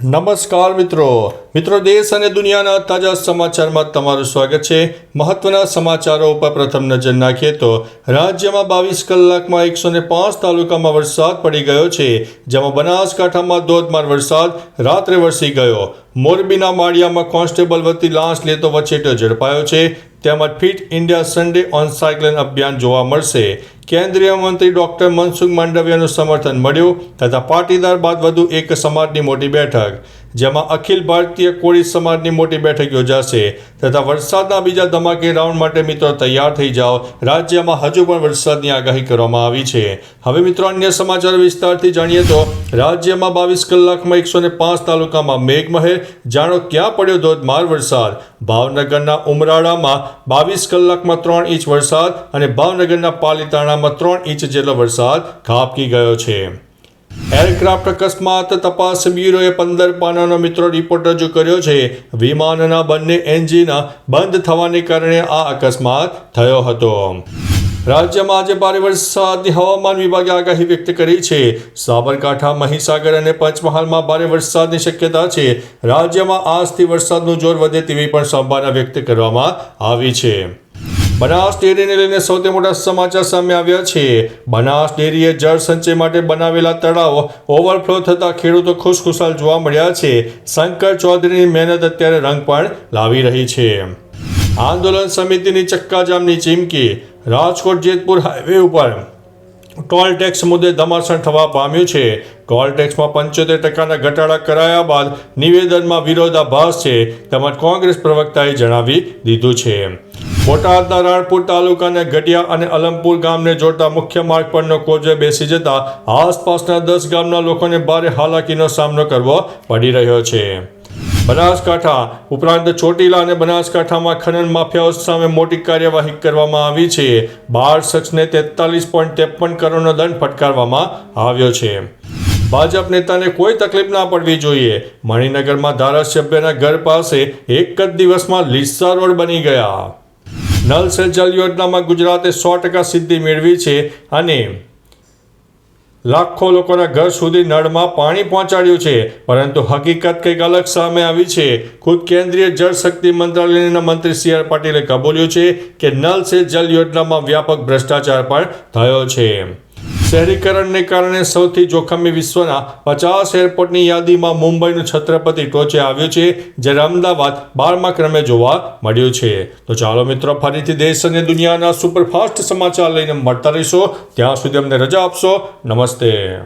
નમસ્કાર મિત્રો. મિત્રો, દેશ અને દુનિયાના તાજા સમાચારમાં તમારું સ્વાગત છે. મહત્વના સમાચારો ઉપર પ્રથમ નજર નાખીએ તો રાજ્યમાં બાવીસ કલાકમાં એકસો ને પાંચ તાલુકામાં વરસાદ પડી ગયો છે, જેમાં બનાસકાંઠામાં ધોધમાર વરસાદ રાત્રે વરસી ગયો. મોરબીના માળિયામાં કોન્સ્ટેબલ વતી લાંચ લેતો વચેટો ઝડપાયો છે. તેમજ fit India Sunday on cycling અભિયાન જોવા મળશે. કેન્દ્રીય મંત્રી ડોક્ટર મનસુખ માંડવિયાનું સમર્થન મળ્યું તથા પાટીદાર બાદ વધુ એક સમાજની મોટી બેઠક. જેમાં અખિલ ભારતીય કોળી સમાજની મોટી બેઠક યોજાશે તથા વરસાદના બીજા ધમાકે રાઉન્ડ માટે મિત્રો તૈયાર થઈ જાઓ. રાજ્યમાં હજુ પણ વરસાદની આગાહી કરવામાં આવી છે. હવે મિત્રો અન્ય સમાચાર વિસ્તારથી જાણીએ તો રાજ્યમાં બાવીસ કલાકમાં એકસો ને પાંચ તાલુકામાં મેઘમહેર. જાણો ક્યાં પડ્યો ધોધમાર વરસાદ? ભાવનગરના ઉમરાળામાં બાવીસ કલાકમાં ત્રણ ઇંચ વરસાદ અને ભાવનગરના પાલીતાણામાં ત્રણ ઇંચ જેટલો વરસાદ ખાબકી ગયો છે. એરક્રાફ્ટ અકસ્માત તપાસ બ્યુરોએ પંદર પાનાનો મિત્રો રિપોર્ટ રજૂ કર્યો છે. વિમાનના બંને એન્જિન બંધ થવાને કારણે આ અકસ્માત થયો હતો. રાજ્યમાં આજે ભારે વરસાદની હવામાન વિભાગે આગાહી વ્યક્ત કરી છે. સાબરકાંઠા, મહીસાગર અને પંચમહાલમાં ભારે વરસાદની શક્યતા છે. રાજ્યમાં આજથી વરસાદનું જોર વધે તેવી પણ સંભાવના વ્યક્ત કરવામાં આવી છે. બનાસ ડેરીને લઈને સૌથી મોટા સમાચાર સામે આવ્યા છે. બનાસ ડેરીએ જળ સંચય માટે બનાવેલા તળાવ ઓવરફ્લો થતા ખેડૂતો ખુશખુશાલ જોવા મળ્યા છે. શંકર ચૌધરીની મહેનત અત્યારે રંગ પણ લાવી રહી છે. આંદોલન સમિતિની ચક્કાજામની ચીમકી, રાજકોટ જેતપુર હાઈવે ઉપર ટોલ ટેક્સ મુદ્દે ધમાસણ થવા પામ્યું છે. ટોલ ટેક્સમાં પંચોતેર ટકાના ઘટાડા કરાયા બાદ નિવેદનમાં વિરોધાભાસ છે. તેમજ કોંગ્રેસ પ્રવક્તાએ જણાવી દીધું છે. બોટાદના રાણપુર તાલુકાના ગઢિયા અને અલમપુર ગામને જોડતા મુખ્ય માર્ગ પરનો કોઝવે બેસી જતા આસપાસના દસ ગામના લોકોને ભારે હાલાકીનો સામનો કરવો પડી રહ્યો છે. બનાસકાંઠા ઉપરાંત ચોટીલા અને બનાસકાંઠામાં ખનન માફિયાઓ સામે મોટી કાર્યવાહી કરવામાં આવી છે. બાર શખ્સને તેતાલીસ પોઈન્ટ ત્રેપન કરોડનો દંડ ફટકારવામાં આવ્યો છે. ભાજપ નેતાને કોઈ તકલીફ ના પડવી જોઈએ. મણિનગરમાં ધારાસભ્યના ઘર પાસે એક જ દિવસમાં લીસા રોડ બની ગયા. નલ સે જલ યોજનામાં ગુજરાતે સો ટકા સિદ્ધિ મેળવી છે અને લાખો લોકોના ઘર સુધી નળમાં પાણી પહોંચાડ્યું છે, પરંતુ હકીકત કંઈક અલગ સામે આવી છે. ખુદ કેન્દ્રીય જળ શક્તિ મંત્રાલયના મંત્રી સી આર પાટીલે કબૂલ્યું છે કે નલ સે જલ યોજનામાં વ્યાપક ભ્રષ્ટાચાર પણ થયો છે. શહેરીકરણને કારણે સૌથી જોખમી વિશ્વના પચાસ એરપોર્ટની યાદીમાં મુંબઈનું છત્રપતિ ટોચે આવ્યું છે, જ્યારે અમદાવાદ બારમા ક્રમે જોવા મળ્યું છે. તો ચાલો મિત્રો, ફરીથી દેશ અને દુનિયાના સુપરફાસ્ટ સમાચાર લઈને મળતા રહીશો. ત્યાં સુધી અમને રજા આપશો. નમસ્તે.